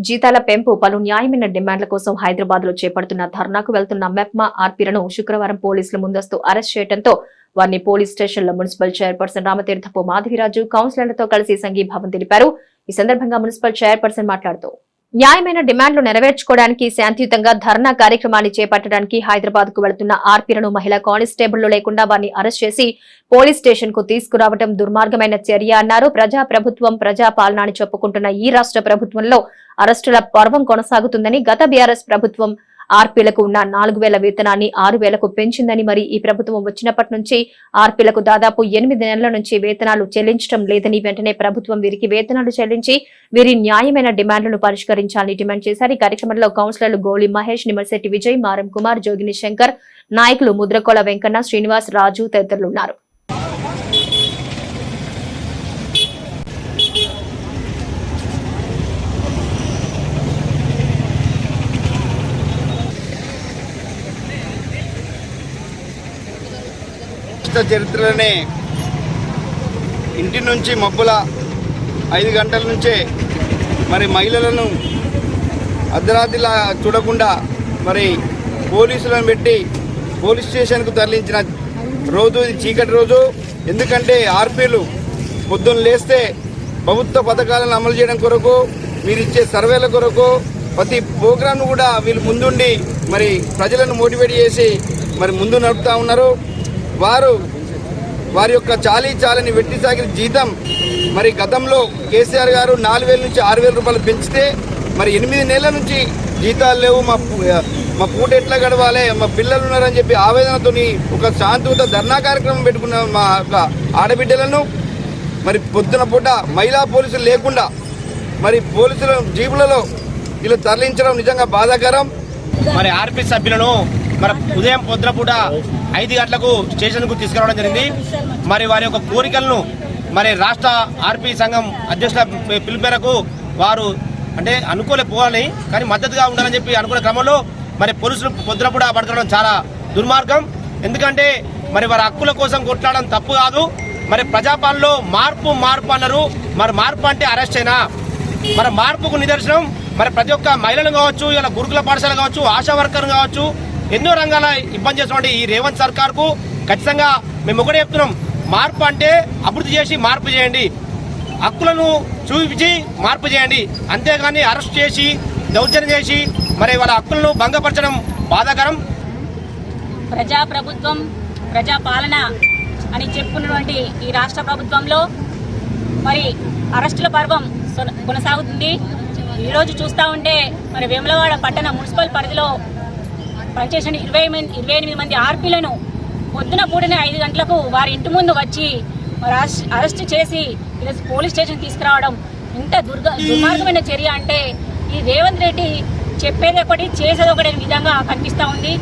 జీతాల పెంపు పలు న్యాయమైన డిమాండ్ల కోసం హైదరాబాద్లో చేపడుతున్న ధర్నాకు వెళ్తున్న మెప్మా ఆర్పీలను శుక్రవారం పోలీసులు ముందస్తు అరెస్ట్ చేయడంతో వారిని పోలీస్ స్టేషన్లో మున్సిపల్ చైర్పర్సన్ రామతీర్థపు మాధవిరాజు కౌన్సిలర్లతో కలిసి సంఘీభావం తెలిపారు. ఈ సందర్భంగా మున్సిపల్ చైర్పర్సన్ మాట్లాడుతూ న్యాయమైన డిమాండ్లు నెరవేర్చుకోవడానికి శాంతియుతంగా ధర్నా కార్యక్రమాన్ని చేపట్టడానికి హైదరాబాద్కు వెళుతున్న ఆర్పీలను మహిళా కానిస్టేబుల్ లేకుండా వారిని అరెస్ట్ చేసి పోలీస్ స్టేషన్కు తీసుకురావడం దుర్మార్గమైన చర్య అన్నారు. ప్రజా ప్రభుత్వం ప్రజా పాలన అని చెప్పుకుంటున్న ఈ రాష్ట్ర ప్రభుత్వంలో అరెస్టుల పర్వం కొనసాగుతుందని గత బీఆర్ఎస్ ప్రభుత్వం ఆర్పీలకు ఉన్న నాలుగు వేల వేతనాన్ని ఆరు వేలకు పెంచిందని మరి ఈ ప్రభుత్వం వచ్చినప్పటి నుంచి ఆర్పీలకు దాదాపు ఎనిమిది నెలల నుంచి వేతనాలు చెల్లించడం లేదని వెంటనే ప్రభుత్వం వీరికి వేతనాలు చెల్లించి వీరి న్యాయమైన డిమాండ్లను పరిష్కరించాలని డిమాండ్ చేశారు. ఈ కార్యక్రమంలో కౌన్సిలర్లు గోళి మహేష్ నిమర్శెట్టి విజయ్ మారం కుమార్ జోగిని శంకర్ నాయకులు ముద్రకోళ వెంకన్న శ్రీనివాస్ రాజు తదితరులు ఉన్నారు. రాష్ట్ర చరిత్రలోనే ఇంటి నుంచి మబ్బుల ఐదు గంటల నుంచే మరి మహిళలను అర్ధరాత్రిలా చూడకుండా మరి పోలీసులను పెట్టి పోలీస్ స్టేషన్కు తరలించిన రోజు ఇది చీకటి రోజు. ఎందుకంటే ఆర్పీలు పొద్దున్న లేస్తే ప్రభుత్వ పథకాలను అమలు చేయడం కొరకు మీరు ఇచ్చే సర్వేల కొరకు ప్రతి ప్రోగ్రాంను కూడా వీళ్ళు ముందుండి మరి ప్రజలను మోటివేట్ చేసి మరి ముందు నడుపుతా ఉన్నారు. వారు వారి యొక్క చాలీ చాలని వెట్టి సాగిన జీతం మరి గతంలో కేసీఆర్ గారు నాలుగు వేల నుంచి ఆరు వేల రూపాయలు పెంచితే మరి ఎనిమిది నెలల నుంచి జీతాలు లేవు. మా మా పూట ఎట్లా గడవాలి? మా పిల్లలు ఉన్నారని చెప్పి ఆవేదనతోని ఒక శాంతియుత ధర్నా కార్యక్రమం పెట్టుకున్న మా యొక్క ఆడబిడ్డలను మరి పొద్దున పూట మహిళా పోలీసులు లేకుండా మరి పోలీసుల జీపులలో వీళ్ళు తరలించడం నిజంగా బాధాకరం. మరి ఆర్పీ సభ్యులను మరి ఉదయం పొద్దునపూట ఐదు గంటలకు స్టేషన్కు తీసుకురావడం జరిగింది. మరి వారి యొక్క కోరికలను మరి రాష్ట్ర ఆర్పీ సంఘం అధ్యక్షుల పిలుపు మేరకు వారు అంటే అనుకోలేకపోవాలి కానీ మద్దతుగా ఉండాలని చెప్పి అనుకునే క్రమంలో మరి పోలీసులు పొద్దునపూట పడుకోవడం చాలా దుర్మార్గం. ఎందుకంటే మరి వారి హక్కుల కోసం కొట్లాడడం తప్పు కాదు. మరి ప్రజాపాలనలో మార్పు మార్పు అన్నారు. మరి మార్పు అంటే అరెస్ట్ అయినా. మరి మార్పుకు నిదర్శనం. మరి ప్రతి ఒక్క మహిళలు కావచ్చు ఇలా గురుకుల పాఠశాల కావచ్చు ఆశా వర్కర్ కావచ్చు ఎన్నో రంగాల ఇబ్బంది చేసినటువంటి ఈ రేవంత్ సర్కార్కు ఖచ్చితంగా మేము ఒకటే చెప్తున్నాం. మార్పు అంటే అభివృద్ధి చేసి మార్పు చేయండి. హక్కులను చూపించి మార్పు చేయండి. అంతేగాని అరెస్ట్ చేసి దౌర్జన్యం చేసి మరి వాళ్ళ హక్కులను భంగపరచడం బాధాకరం. ప్రజా ప్రభుత్వం అని చెప్పుకున్నటువంటి ఈ రాష్ట్ర ప్రభుత్వంలో మరి అరెస్టుల పర్వం కొనసాగుతుంది. ఈరోజు చూస్తూ ఉంటే మరి వేములవాడ పట్టణ మున్సిపల్ పరిధిలో పనిచేసిన ఇరవై ఇరవై ఎనిమిది మంది ఆర్పీలను పొద్దున పూడిన ఐదు గంటలకు వారి ఇంటి ముందు వచ్చి అరెస్ట్- అరెస్ట్ చేసి ఈరోజు పోలీస్ స్టేషన్ తీసుకురావడం. ఇంత దుర్గ దుర్మార్గమైన చర్య అంటే ఈ రేవంత్ రెడ్డి చెప్పేది ఒకటి చేసేది ఒకటి విధంగా కనిపిస్తూ ఉంది.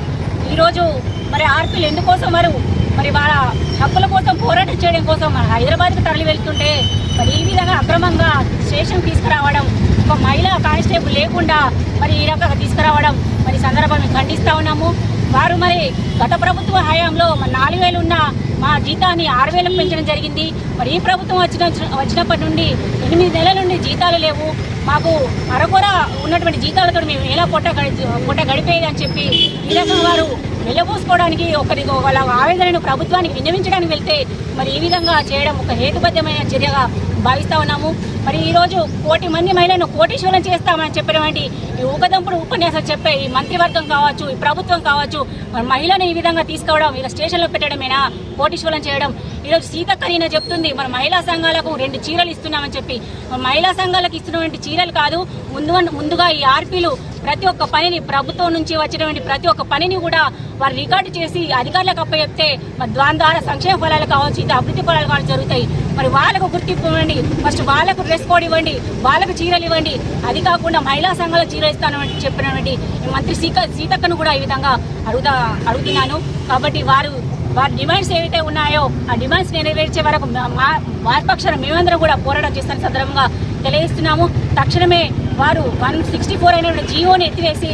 ఈరోజు మరి ఆర్పీలు ఎందుకోసం మరి మరి వాళ్ళ హక్కుల కోసం పోరాటం చేయడం కోసం మన హైదరాబాద్కి తరలి వెళ్తుంటే మరి ఈ విధంగా అక్రమంగా స్టేషన్ తీసుకురావడం ఒక మహిళా కానిస్టేబుల్ లేకుండా మరి ఈ రకంగా తీసుకురావడం మరి సందర్భం సందర్భాన్ని ఖండిస్తూ ఉన్నాము. వారు మరి గత ప్రభుత్వ హయాంలో మరి నాలుగు వేలు ఉన్న మా జీతాన్ని ఆరు వేలకు పెంచడం జరిగింది. మరి ఈ ప్రభుత్వం వచ్చిన వచ్చినప్పటి నుండి ఎనిమిది నెలల నుండి జీతాలు లేవు. మాకు అరకొర ఉన్నటువంటి జీతాలతో మేము ఎలా పొట్ట గడి పొట్ట గడిపేది అని చెప్పి ఈ రకంగా వారు వెళ్ళబోసుకోవడానికి ఒకరి వాళ్ళ ఆవేదనను ప్రభుత్వానికి విన్నవించడానికి వెళ్తే మరి ఈ విధంగా చేయడం ఒక హేతుబద్ధమైన చర్యగా భావిస్తూ ఉన్నాము. మరి ఈరోజు కోటి మంది మహిళలను కోటీశ్వరం చేస్తామని చెప్పినటువంటి ఈ ఊకదంపుడు ఉపన్యాసం చెప్పే ఈ మంత్రివర్గం కావచ్చు ఈ ప్రభుత్వం కావచ్చు మరి మహిళను ఈ విధంగా తీసుకోవడం ఇలా స్టేషన్లో పెట్టడమేనా? కోటీశ్వరం చేయడం. ఈరోజు సీతక్క నేను చెప్తుంది మన మహిళా సంఘాలకు రెండు చీరలు ఇస్తున్నామని చెప్పి. మరి మహిళా సంఘాలకు ఇస్తున్నటువంటి చీరలు కాదు ముందు ముందుగా ఈ ఆర్పీలు ప్రతి ఒక్క పనిని ప్రభుత్వం నుంచి వచ్చినటువంటి ప్రతి ఒక్క పనిని కూడా వారు రికార్డు చేసి అధికారులకు అప్పచెప్తే మరి దాని ద్వారా సంక్షేమ ఫలాలు కావచ్చు ఇది అభివృద్ధి ఫలాలు కావచ్చు జరుగుతాయి. మరి వాళ్ళకు గుర్తింపు ఇవ్వండి ఫస్ట్ వాళ్ళకు డ్రెస్ కోడ్ ఇవ్వండి. వాళ్ళకు చీరలు ఇవ్వండి. అది కాకుండా మహిళా సంఘాలకు చీరలు ఇస్తానని చెప్పినటువంటి మంత్రి సీత సీతక్కను కూడా ఈ విధంగా అడుగుతా అడుగుతున్నాను. కాబట్టి వారు వారి డిమాండ్స్ ఏవైతే ఉన్నాయో ఆ డిమాండ్స్ నెరవేర్చే వరకు మా- మా వారి పక్షాన మేమందరం కూడా పోరాటం చేస్తున్న సందర్భంగా తెలియజేస్తున్నాము. తక్షణమే వారు వన్ సిక్స్టీ ఫోర్ అయిన జీవోని ఎత్తివేసి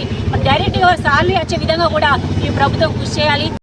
డైరెక్ట్గా సాలరీ వచ్చే విధంగా కూడా ఈ ప్రభుత్వం కృషి చేయాలి.